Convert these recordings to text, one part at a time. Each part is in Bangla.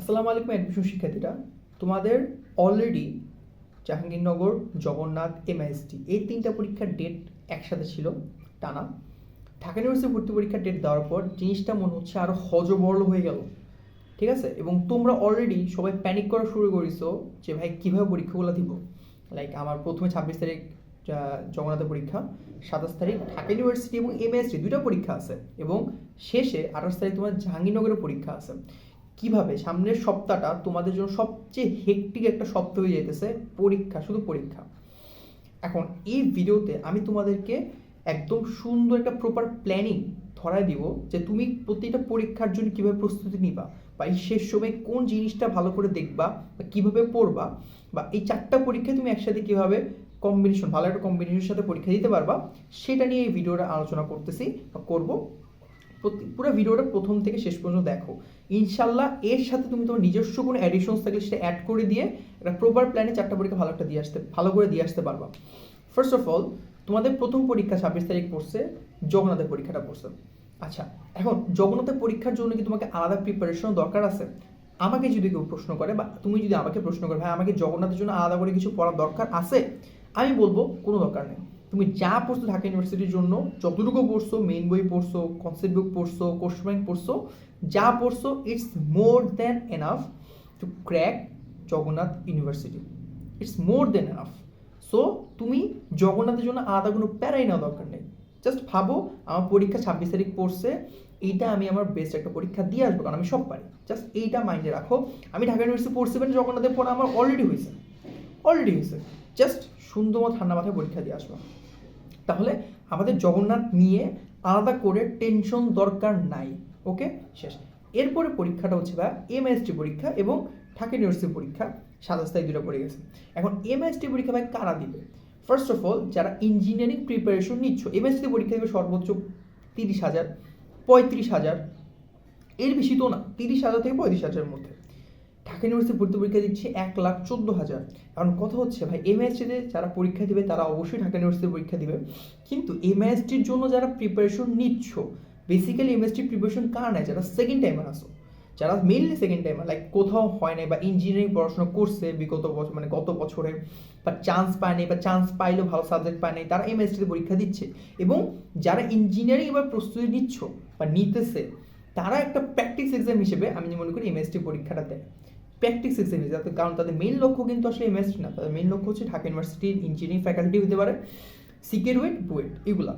আসসালামু আলাইকুম অ্যাডমিশন শিক্ষার্থীরা। তোমাদের অলরেডি জাহাঙ্গীরনগর, জগন্নাথ এমআইএসটি এই তিনটা পরীক্ষার ডেট একসাথে ছিল টানা। ঢাকা ইউনিভার্সিটি ভর্তি পরীক্ষার ডেট দেওয়ার পর জিনিসটা মনে হচ্ছে আরও হজবরল হয়ে গেল। ঠিক আছে? এবং তোমরা অলরেডি সবাই প্যানিক করা শুরু করেছ যে, ভাই, কীভাবে পরীক্ষাগুলো দিব? লাইক আমার প্রথমে ছাব্বিশ তারিখ জগন্নাথের পরীক্ষা, সাতাশ তারিখ ঢাকা ইউনিভার্সিটি এবং এমএসটি দুটো পরীক্ষা আছে এবং শেষে আঠাশ তারিখ তোমার জাহাঙ্গীরনগরের পরীক্ষা আছে। কীভাবে সামনের সপ্তাহটা তোমাদের জন্য সবচেয়ে হেকটিক একটা সপ্তাহ হয়ে যেতেছে পরীক্ষা, শুধু পরীক্ষা। এখন এই ভিডিওতে আমি তোমাদেরকে একদম সুন্দর একটা প্রপার প্ল্যানিং ধরায় দিব যে তুমি প্রতিটা পরীক্ষার জন্য কীভাবে প্রস্তুতি নিবা বা এই শেষ সময় কোন জিনিসটা ভালো করে দেখবা বা কীভাবে পড়বা বা এই চারটা পরীক্ষায় তুমি একসাথে কীভাবে কম্বিনেশন ভালো একটা কম্বিনেশনের সাথে পরীক্ষা দিতে পারবা, সেটা নিয়ে এই ভিডিওটা আলোচনা করতেছি বা করব। পুরো ভিডিওটা প্রথম থেকে শেষ পর্যন্ত দেখো। ইনশাল্লাহ এর সাথে তুমি তোমার নিজস্ব কোনো অ্যাডিশনস থাকলে সেটা অ্যাড করে দিয়ে একটা প্রপার প্ল্যানে চারটা পরীক্ষা ভালো একটা দিয়ে আসতে ভালো করে দিয়ে আসতে পারবা। ফার্স্ট অফ অল তোমাদের প্রথম পরীক্ষা ছাব্বিশ তারিখ পড়ছে, জগন্নাথের পরীক্ষাটা পড়ছে। আচ্ছা এখন জগন্নাথের পরীক্ষার জন্য কি তোমাকে আলাদা প্রিপারেশন দরকার আছে? আমাকে যদি কেউ প্রশ্ন করে বা তুমি যদি আমাকে প্রশ্ন করে, ভাই, আমাকে জগন্নাথের জন্য আলাদা করে কিছু পড়ার দরকার আছে? আমি বলব কোনো দরকার নেই। তুমি যা পড়ছো ঢাকা ইউনিভার্সিটির জন্য, যতটুকু পড়ছো মেইন বই পড়ছো কনসেপ্ট বুক পড়ছো কোশ্চেন ব্যাংক পড়ছো, যা পড়ছো it's more than enough to crack Jagannath university. It's more than enough so তুমি জগন্নাথের জন্য আলাদা কোনো প্যারাই নেওয়া দরকার নেই। জাস্ট ভাবো, আমার পরীক্ষা ছাব্বিশ তারিখ পড়ছে, এইটা আমি আমার বেস্ট একটা পরীক্ষা দিয়ে আসব, কারণ আমি সব পারি। জাস্ট এইটা মাইন্ডে রাখো। আমি ঢাকা ইউনিভার্সিটি পড়ছি মানে জগন্নাথের পড়া আমার অলরেডি হয়েছে। অলরেডি হয়েছে। জাস্ট সুন্দর ঠান্ডা মাথায় পরীক্ষা দিয়ে আসব। তাহলে আমাদের জগন্নাথ নিয়ে আলাদা করে টেনশন দরকার নাই ওকে শেষ। এরপরে পরীক্ষাটা হচ্ছে ভাই এমএসটি পরীক্ষা এবং ঢাকা ইউনিভার্সিটি পরীক্ষা, সাতাশ তারিখ দুটো পড়ে গেছে। এখন এমএসটি পরীক্ষা ভাই কারা দিবে? ফার্স্ট অফ অল যারা ইঞ্জিনিয়ারিং প্রিপারেশন নিচ্ছ এমএসটি পরীক্ষা দেবে সর্বোচ্চ তিরিশ হাজার, পঁয়ত্রিশ হাজার। এর বেশি তো না, তিরিশ হাজার থেকে পঁয়ত্রিশ হাজারের মধ্যে। ঢাকা ইউনিভার্সিটি ভর্তি পরীক্ষা দিচ্ছে এক লাখ চোদ্দ হাজার। কারণ কথা হচ্ছে ভাই এমএসটিতে যারা পরীক্ষা দিবে, তারা অবশ্যই ঢাকা ইউনিভার্সিটি পরীক্ষা দিবে। কিন্তু এমএসটির জন্য যারা প্রিপারেশন নিচ্ছ বেসিক্যালি এমএসটি প্রিপারেশন কার নেয়? যারা সেকেন্ড টাইমার আসো যারা মেনলি সেকেন্ড টাইমার লাইক কোথাও হয় নাই বা ইঞ্জিনিয়ারিং পড়াশোনা করছে বিগত বছর মানে গত বছরে, বা চান্স পায়নি বা চান্স পাইলেও ভালো সাবজেক্ট পায়নি তারা এমএসটিতে পরীক্ষা দিচ্ছে। এবং যারা ইঞ্জিনিয়ারিং এবার প্রস্তুতি নিচ্ছ বা নিতেছে তারা একটা প্র্যাকটিস এক্সাম হিসেবে আমি মনে করি এমএসটি পরীক্ষাটা দেয় প্র্যাকটিস এক্সাম হিসেবে কারণ তাদের মেইন লক্ষ্য কিন্তু আসলে এমএসটি না। তাদের মেইন লক্ষ্য হচ্ছে ঢাকা ইউনিভার্সিটির ইঞ্জিনিয়ারিং ফ্যাকাল্টি হতে পারে সিকিউরিট বুয়েট এগুলা।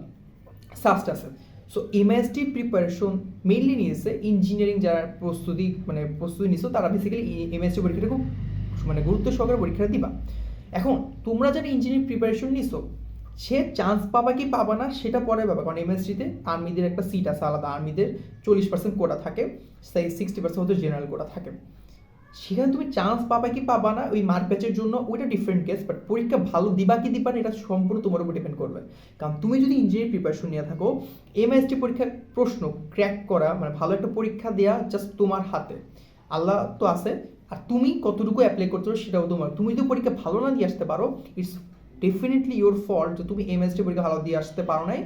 সাস্ট আছে। সো এমএসটি প্রিপারেশন মেইনলি নিয়েছে ইঞ্জিনিয়ারিং যারা প্রস্তুতি মানে প্রস্তুতি নিছো, তারা বেসিক্যালি এমএসটি পরীক্ষাটা খুব মানে গুরুত্ব সহকারে পরীক্ষাটা দিবা। এখন, তোমরা যারা ইঞ্জিনিয়ারিং প্রিপারেশন নিছো সে চান্স পাবা কি পাবা না, সেটা পরে পাবা কারণ এমএসটিতে আর্মিদের একটা সিট আছে আলাদা। আর্মিদের চল্লিশ পার্সেন্ট কোটা থাকে, সেই সিক্সটি পার্সেন্ট হয়তো জেনারেল কোটা থাকে। সেখানে তুমি চান্স পাবা কি পাবা না, ওই মার্ক ব্যাচের জন্য ওইটা ডিফারেন্ট কেস বাট পরীক্ষা ভালো দিবা কি দিবা না, এটা সম্পূর্ণ তোমার উপর ডিপেন্ড করবে। কারণ তুমি যদি ইঞ্জিনিয়ারিং প্রিপারেশন নিয়ে থাকো এমএসটি পরীক্ষার প্রশ্ন ক্র্যাক করা মানে ভালো একটা পরীক্ষা দেওয়া জাস্ট তোমার হাতে। আল্লাহ তো আছে। আর তুমি কতটুকু অ্যাপ্লাই করতে পারো সেটাও তোমার। তুমি যদি পরীক্ষা ভালো না দিয়ে আসতে পারো ইটস ডেফিনেটলি ইওর ফল্ট তুমি এমএসটি পরীক্ষা ভালো দিয়ে আসতে পারো নাই।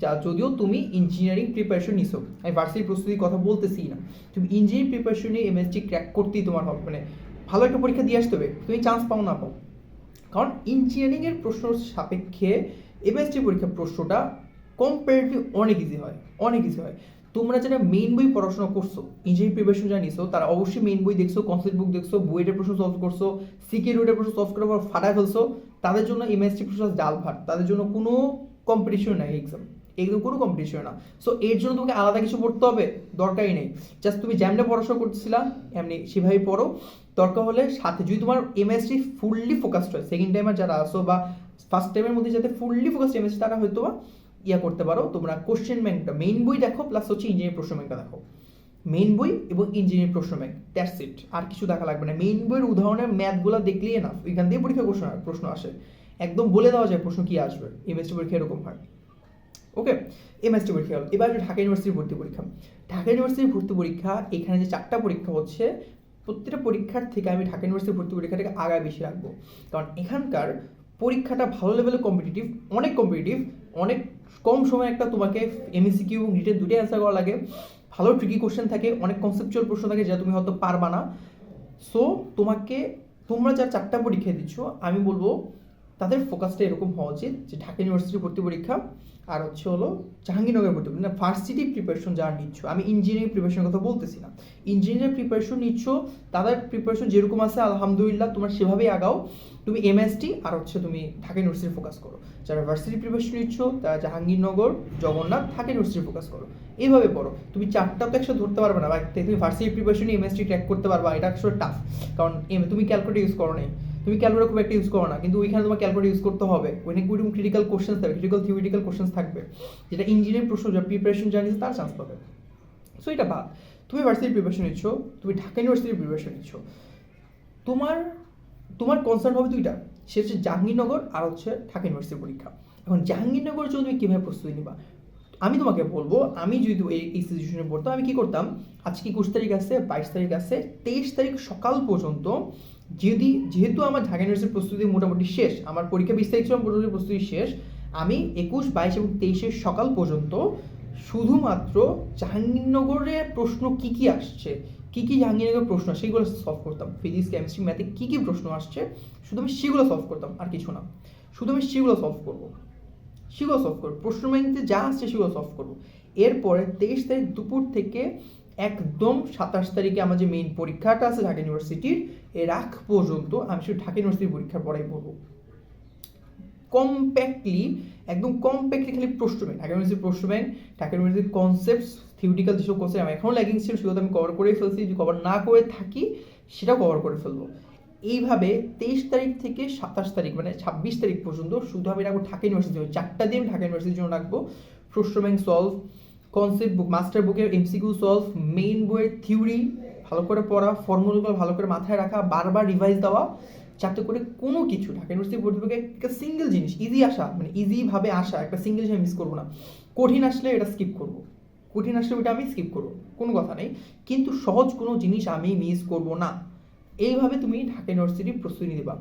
যা যদিও তুমি ইঞ্জিনিয়ারিং প্রিপারেশন নিছো। আমি ভার্সিটি প্রস্তুতির কথা বলতেছি না। তুমি ইঞ্জিনিয়ারিং প্রিপারেশন নিয়ে এমএসটি ক্র্যাক করতেই তোমার হবে। মানে ভালো একটা পরীক্ষা দিয়ে আসতে হবে। তুমি চান্স পাও না পাও। কারণ ইঞ্জিনিয়ারিংয়ের প্রশ্ন সাপেক্ষে এমএসটি পরীক্ষার প্রশ্নটা কম্পারেটিভলি অনেক ইজি হয়। অনেক ইজি হয়। তোমরা যারা মেইন বই পড়াশোনা করছ ইঞ্জিনিয়ারিং প্রিপারেশন যারা নিছো, তারা অবশ্যই মেইন বই দেখছ কনসেপ্ট বুক দেখছ, বইয়ের প্রশ্ন সলভ করছ সিকিউরিটির প্রশ্ন সলভ করার পর ফাটায় ফেলছো, তাদের জন্য এমএসটি প্রশ্ন ডাল ভাত। তাদের জন্য কোনো কম্পিটিশন নাই এক্সাম একদম কোনো কম্পিটিশন না। সো এর জন্য তোমাকে আলাদা কিছু পড়তে হবে, দরকারই নেই। জাস্ট তুমি যেমনি পড়াশোনা করতেছিলা এমনি সেভাবেই পড়ো। দরকার হলে সাথে যদি তোমার এমএসটি ফুললি ফোকাসড হয় সেকেন্ড টাইমার যারা আসো বা ফার্স্ট টাইমের মধ্যে যাতে ফুললি ফোকাসড এমএসটি তারা হয়তো বা ইয়া করতে পারো, তোমরা কোশ্চেন ব্যাংকটা মেইন বই দেখো প্লাস হচ্ছে ইঞ্জিনিয়ারিং প্রশ্ন ব্যাংকটা দেখো। মেইন বই এবং ইঞ্জিনিয়ারিং প্রশ্ন ব্যাংক দ্যাটস ইট আর কিছু দেখা লাগবে না। মেইন বইয়ের উদাহরণের ম্যাথগুলো দেখলেই না এখান দিয়ে পরীক্ষা প্রশ্ন প্রশ্ন আসে। একদম বলে দেওয়া যায় প্রশ্ন কী আসবে এমএসটি পরীক্ষা এরকম হয়। ওকে এমএসটি পরীক্ষা হলো এবার ঢাকা ইউনিভার্সিটির ভর্তি পরীক্ষা। ঢাকা ইউনিভার্সিটির ভর্তি পরীক্ষা, এখানে যে চারটা পরীক্ষা হচ্ছে, প্রত্যেকটা পরীক্ষার থেকে আমি ঢাকা ইউনিভার্সিটির ভর্তি পরীক্ষাটাকে আগায় বেশি রাখব। কারণ এখানকার পরীক্ষাটা ভালো লেভেলে কম্পিটিটিভ অনেক কম্পিটিটিভ অনেক কম সময় একটা তোমাকে এমএসিকিউ নিটের দুটোই অ্যান্সার করা লাগে। ভালো ট্রিকি কোশ্চেন থাকে, অনেক কনসেপচুয়াল প্রশ্ন থাকে যা তুমি হয়তো পারবা না। সো তোমাকে, তোমরা যার চারটা পরীক্ষা দিচ্ছ, আমি বলব তাদের ফোকাসটা এরকম হওয়া উচিত যে ঢাকা ইউনিভার্সিটির ভর্তি পরীক্ষা। আর হচ্ছে হলো জাহাঙ্গীরনগর ভর্তি পরীক্ষা ভার্সিটি প্রিপারেশন যারা নিচ্ছ, আমি ইঞ্জিনিয়ারিং প্রিপারেশনের কথা বলতেছি না ইঞ্জিনিয়ারিং প্রিপারেশন নিচ্ছ, তাদের প্রিপারেশন যেরকম আছে, আলহামদুলিল্লাহ, তোমার সেভাবেই আগাও। তুমি এমএসটি আর হচ্ছে তুমি ঢাকা ইউনিভার্সিটি ফোকাস করো। যারা ভার্সিটি প্রিপারেশন নিচ্ছ, তারা জাহাঙ্গীরনগর, জগন্নাথ, ঢাকা ইউনিভার্সিটি ফোকাস করো। এইভাবে পড়ো। তুমি চারটা তো একসাথে ধরতে পারবে না, বা তুমি ভার্সিটি প্রিপারেশন এমএসটি ট্র্যাক করতে পারবা, এটা আসলে টাফ কারণ তুমি ক্যালকুলেটর ইউজ করো নাই। তুমি ক্যালকুলেটর খুব একটা ইউজ করো না, কিন্তু ওইখানে তোমার ক্যালকুলেটর ইউজ করতে হবে। ওইরকম ক্রিটিক্যাল কোশ্চেন থাকবে ক্রিটিক্যাল থিওরিটিক্যাল কোশ্চেন থাকবে। যেটা ইঞ্জিনিয়ারিং প্রশ্ন, যা প্রিপারেশন জানিস তার চান্স পাবে। সো এটা বাদ। তুমি ভার্সিটি প্রিপারেশন নিচ্ছ, তুমি ঢাকা ইউনিভার্সিটির প্রিপারেশন নিচ্ছ। তোমার তোমার কনসার্ন হবে দুইটা। সে হচ্ছে জাহাঙ্গীরনগর আর হচ্ছে ঢাকা ইউনিভার্সিটির পরীক্ষা। এখন জাহাঙ্গীরনগর জন্য তুমি কীভাবে প্রস্তুতি নিবা? আমি তোমাকে বলব, আমি যদি এই এই সিচুয়েশনে পড়তাম, আমি কী করতাম? আজকে একুশ তারিখ আছে, বাইশ তারিখ আছে, তেইশ তারিখ সকাল পর্যন্ত যদি, যেহেতু আমার ঢাকা ইউনিভার্সিটির প্রস্তুতি মোটামুটি শেষ, আমার পরীক্ষা বিশ তারিখ মোটামুটি প্রস্তুতি শেষ, আমি একুশ, বাইশ এবং তেইশের সকাল পর্যন্ত শুধুমাত্র জাহাঙ্গীরনগরের প্রশ্ন কি কি আসছে, কি কি জাহাঙ্গীরনগরের প্রশ্ন সেগুলো সলভ করতাম। ফিজিক্স কেমিস্ট্রি ম্যাথে কী কী প্রশ্ন আসছে, শুধু আমি সেগুলো সলভ করতাম, আর কিছু না। শুধু আমি সেগুলো সলভ করব। সেগুলো সলভ করব। প্রশ্ন ব্যাংকে যা আসছে সেগুলো সলভ করব। এরপরে তেইশ তারিখ দুপুর থেকে একদম সাতাশ তারিখে আমার যে মেইন পরীক্ষাটা আছে ঢাকা ইউনিভার্সিটির এর আগ পর্যন্ত আমি শুধু ঢাকা ইউনিভার্সিটির পরীক্ষার পড়াই পড়ব। কম্প্যাক্টলি একদম কম্প্যাক্টলি খালি প্রশ্ন ব্যাংক ঢাকা ইউনিভার্সিটির প্রশ্ন ব্যাংক ঢাকা ইউনিভার্সিটির কনসেপ্টস থিওরিটিক্যাল যেসব কনসেপ্ট আমি এখনও ল্যাগিং ছিল, সেগুলো আমি কভার করে ফেলছি, যদি কভার না করে থাকি, সেটাও কভার করে ফেলব। এইভাবে তেইশ তারিখ থেকে সাতাশ তারিখ মানে ছাব্বিশ তারিখ পর্যন্ত শুধু আমি রাখব ঢাকা ইউনিভার্সিটি চারটা দিন ঢাকা ইউনিভার্সিটির জন্য রাখব। প্রশ্ন bank solve concept book master বুকের এমসিকিউ সলভ মেইন বইয়ের থিওরি ভালো করে পড়া ফর্মুলাগুলো ভালো করে মাথায় রাখা, বারবার রিভাইজ দেওয়া, যাতে করে কোনো কিছু ঢাকা ইউনিভার্সিটি পরীক্ষা একটা সিঙ্গেল জিনিস ইজি আসা মানে ইজিভাবে আসা, একটা সিঙ্গেল জিনিস মিস করব না। কঠিন আসলে এটা স্কিপ করব। কঠিন আসলে ওইটা আমি স্কিপ করব, কোনো কথা নেই। কিন্তু সহজ কোনো জিনিস আমি মিস করব না। এইভাবে তুমি ঢাকা ইউনিভার্সিটির প্রস্তুতি নিবা।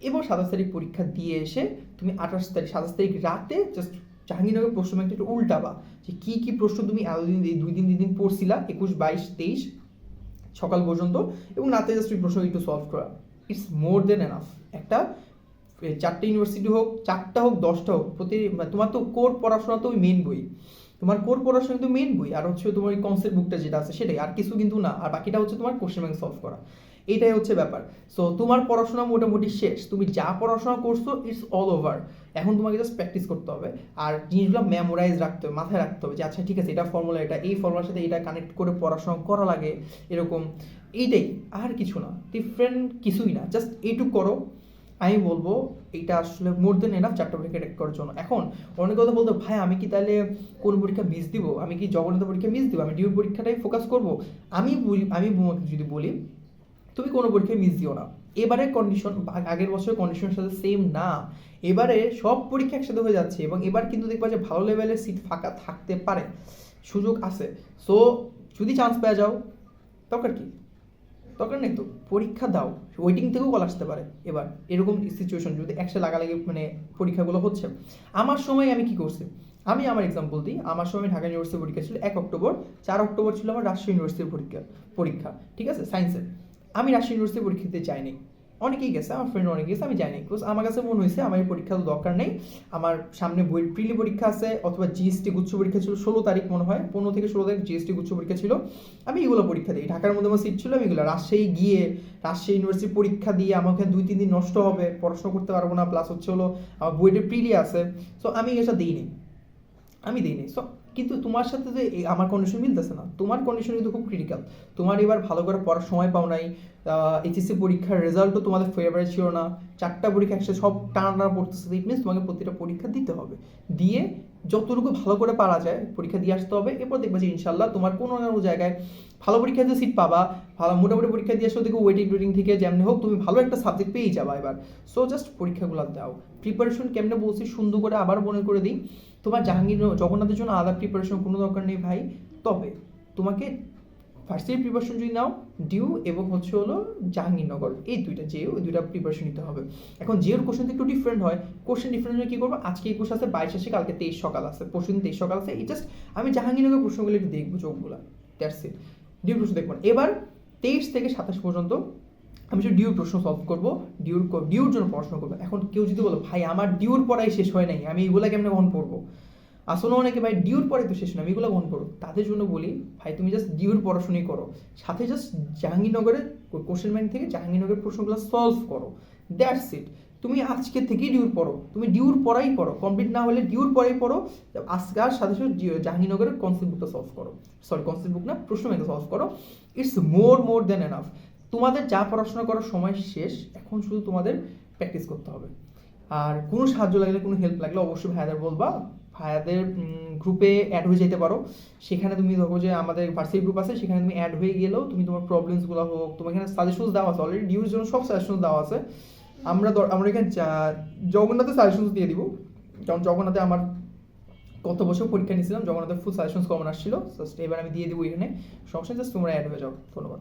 এবং সাতাশ তারিখ পরীক্ষা দিয়ে এসে তুমি আঠাশ তারিখ, সাতাশ তারিখ রাতে জাস্ট জাহাঙ্গীরনগর প্রশ্ন ব্যাংকটা একটু উল্টাবা, যে কী কী প্রশ্ন তুমি এতদিন দুই দিন দুই দিন পড়ছিলা, একুশ, বাইশ, তেইশ, সকাল পর্যন্ত, এবং রাতে জাস্ট ওই প্রশ্ন একটু সলভ করা। ইটস মোর দেন এনাফ একটা চারটে ইউনিভার্সিটি হোক, চারটা হোক, দশটা হোক, প্রতি মানে তোমার তো কোর পড়াশোনা তো ওই মেন বই। তোমার কোর পড়াশোনা কিন্তু মেন বই, আর হচ্ছে তোমার ওই কনসেপ্ট বুকটা যেটা আছে সেটাই, আর কিছু কিন্তু না, আর বাকিটা হচ্ছে তোমার কোশ্চেন ব্যাংক সলভ করা। এটাই হচ্ছে ব্যাপার। সো তোমার পড়াশোনা মোটামুটি শেষ, তুমি যা পড়াশোনা করছ ইটস অল ওভার এখন তোমাকে জাস্ট প্র্যাকটিস করতে হবে। আর জিনিসগুলো মেমোরাইজ রাখতে হবে, মাথায় রাখতে হবে যে আচ্ছা ঠিক আছে, এটা ফর্মুলা এটা এই ফর্মুলার সাথে এটা কানেক্ট করে পড়াশোনা করা লাগে। এরকম এইটাই, আর কিছু না। ডিফারেন্ট কিছুই না। জাস্ট এইটুক করো। আমি বলব এটা আসলে মোর দেন এনাফ চারটা পরীক্ষা ট্যাক করার জন্য। এখন অনেক কথা বলতো, ভাই, আমি কি তাহলে কোন পরীক্ষা মিস দিব? আমি কি জগন্নাথ পরীক্ষা মিস দিব? আমি ডিউ পরীক্ষাটাই ফোকাস করব? আমি আমি যদি বলি, তুমি কোনো পরীক্ষায় মিস দিও না। এবারে কন্ডিশন আগের বছরের কন্ডিশনের সাথে সেম না। এবারে সব পরীক্ষা একসাথে হয়ে যাচ্ছে এবং এবার কিন্তু দেখবা যে ভালো লেভেলের সিট ফাঁকা থাকতে পারে। সুযোগ আছে। সো যদি চান্স পেয়ে যাও, দরকার কি? দরকার নেই তো। পরীক্ষা দাও। ওয়েটিং থেকেও কল আসতে পারে এবার। এরকম সিচুয়েশন যদি একসাথে লাগালাগি মানে পরীক্ষাগুলো হচ্ছে। আমার সময় আমি কি করছি? আমি আমার এক্সাম্পল দিই। আমার সময় ঢাকা ইউনিভার্সিটি পরীক্ষা ছিল এক অক্টোবর। চার অক্টোবর ছিল আমার রাজশাহী ইউনিভার্সিটির পরীক্ষা পরীক্ষা, ঠিক আছে? সায়েন্সের আমি রাজশাহী ইউনিভার্সিটি পরীক্ষা দিতে চাইনি অনেকেই গেছে, আমার ফ্রেন্ড অনেকে গেছে, আমি যাইনি বিকজ আমার কাছে মনে হয়েছে, আমার এই পরীক্ষা তো দরকার নেই। আমার সামনে বই প্রিলি পরীক্ষা আছে, অথবা জিএসটি গুচ্ছ পরীক্ষা ছিল, ষোলো তারিখ মনে হয়, পনেরো থেকে ষোলো তারিখ জিএসটি গুচ্ছ পরীক্ষা ছিল। আমি এগুলো পরীক্ষা দিই। ঢাকার মধ্যে আমার সিট ছিল, আমি এগুলো রাজশাহী গিয়ে, রাজশাহী ইউনিভার্সিটি পরীক্ষা দিয়ে আমাকে দুই, তিন দিন নষ্ট হবে, পড়াশোনা করতে পারব না প্লাস হচ্ছে হলো আমার বইটা প্রিলি আছে। সো আমি এটা দিইনি। আমি দিইনি। সো কিন্তু তোমার সাথে যে আমার কন্ডিশন মিলতেছে না। তোমার কন্ডিশন কিন্তু খুব ক্রিটিক্যাল তোমার এবার ভালো করে পড়ার সময় পাও নাই। এইচএসসি পরীক্ষার রেজাল্টও তোমাদের ফেভারে ছিল না। চারটা পরীক্ষা একসাথে সব টানা টানা পড়তেছে। ইট মিনস তোমাকে প্রতিটা পরীক্ষা দিতে হবে। দিয়ে যতটুকু ভালো করে পারা যায়, পরীক্ষা দিয়ে আসতে হবে। এরপর দেখবে যে ইনশাল্লাহ তোমার কোনো না কোনো জায়গায় ভালো পরীক্ষাতে সিট পাবা, ভালো মোটামুটি পরীক্ষা দিয়ে আসলে দেখো ওয়েটিং টোয়েটিং থেকে যেমনি হোক তুমি ভালো একটা সাবজেক্ট পেয়েই যাবা এবার। সো জাস্ট পরীক্ষাগুলো দাও। প্রিপারেশন কেমনে বলছি, সুন্দর করে আবার মনে করে দিই। তোমার জাহাঙ্গীর জগন্নাথের জন্য আলাদা প্রিপারেশন কোনো দরকার নেই ভাই। তবে তোমাকে ফার্স্ট ভার্সিটি প্রিপারেশন যদি নাও ডিউ এবং হচ্ছে হলো জাহাঙ্গীরনগর। এই দুইটা যেও এই দুইটা প্রিপারেশন নিতে হবে। এখন জিওর কোশ্চেন একটু ডিফারেন্ট হয় কোশ্চেন ডিফারেন্ট হলে কী করব? আজকে একুশ আছে, বাইশ আছে কালকে তেইশ সকাল আছে পরশু দিন তেইশ সকাল আছে, এই জাস্ট আমি জাহাঙ্গীরনগর প্রশ্নগুলো একটু দেখব চোখগুলা দ্যাটস ইট ডিউ প্রশ্ন দেখব। এবার তেইশ থেকে সাতাশ পর্যন্ত আমি শুধু ডিউর প্রশ্ন সলভ করব, ডিউর ডিউর জন্য পড়াশোনা করব। এখন কেউ যদি বলো, ভাই, আমার ডিউর পড়াই শেষ হয় নাই, আমি এগুলা কেমনে কখন পড়ব আসলে অনেকে, ভাই, ডিউর পরে তো শেষ নয়, আমি এগুলো কখন পড়ব তাদের জন্য বলি, ভাই, তুমি জাস্ট ডিউর পড়াশোনাই করো। সাথে জাস্ট জাহাঙ্গীরনগরের কোশ্চেন ব্যাংক থেকে জাহাঙ্গীরনগরের প্রশ্নগুলো সলভ করো। দ্যাটস ইট তুমি আজকে থেকেই ডিউর পড়ো। তুমি ডিউর পড়াই পড়ো কমপ্লিট না হলে ডিউর পড়াই পড়ো। আজকে আর সাথে সাথে জাহাঙ্গীরনগরের কনসেপ্ট বুকটা সলভ করো। সরি কনসেপ্ট বুক না, প্রশ্ন ব্যাংকটা সলভ করো। It's more more than enough তোমাদের যা পড়াশোনা করার সময় শেষ, এখন শুধু তোমাদের প্র্যাকটিস করতে হবে। আর কোনো সাহায্য লাগলে, কোনো হেল্প লাগলে অবশ্যই ভাইয়াদের বলবা। ভাইয়াদের গ্রুপে অ্যাড হয়ে যেতে পারো। সেখানে তুমি দেখো যে আমাদের ভার্সিটি গ্রুপ আছে, সেখানে তুমি অ্যাড হয়ে গেলেও তুমি তোমার প্রবলেমসগুলো হোক, তোমার এখানে সাজেশনস দেওয়া আছে অলরেডি ডিউর জন্য সব সাজেশনস দেওয়া আছে। আমরা আমরা এখানে জগন্নাথের সাজেশনস দিয়ে দিব। কারণ জগন্নাথে আমার গত বছর পরীক্ষা নিয়েছিলাম, জগন্নাথের ফুল সাজেশনস কমন আসছিল। জাস্ট এবার আমি দিয়ে দিব এখানে। সমস্যা জাস্ট তোমরা অ্যাড হয়ে যাও। ধন্যবাদ।